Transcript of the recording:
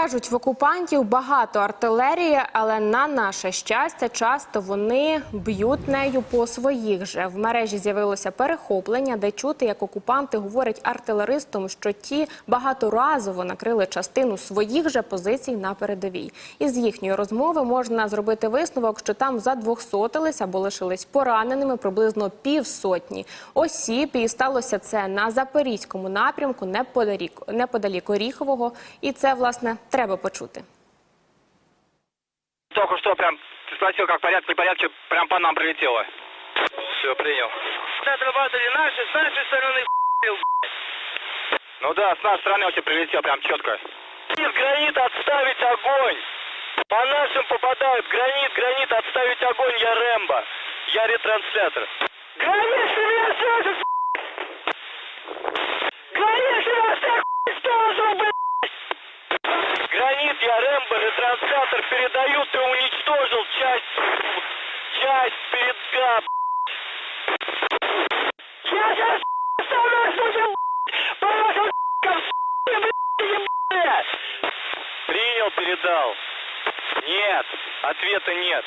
Кажуть, в окупантів багато артилерії, але на наше щастя, часто вони б'ють нею по своїх же. В мережі з'явилося перехоплення, де чути, як окупанти говорять артилеристам, що ті багаторазово накрили частину своїх же позицій на передовій. Із їхньої розмови можна зробити висновок, що там задвохсотились або лишились пораненими приблизно півсотні осіб. І сталося це на запорізькому напрямку, неподалік, неподалік Оріхового. І це власне треба почути. Только что прям ты спросил, как порядок, не порядке, прям по нам прилетело. Все, принял. Отрабатывали наши, с нашей стороны Ну да, с нашей стороны очень прилетел прям четко. Гранит, гранит, отставить огонь! По нашим попадают. Гранит, гранит, отставить огонь, я Рэмбо. Я ретранслятор. Гранит, ты меня слышишь, Гранит, ты нас так уничтожил, блядь! Гранит, я Рэмбо, ретранслятор, передаю, ты уничтожил часть, часть передка, Я сейчас оставлю случай, по вашим Принял, передал. Нет, ответа нет.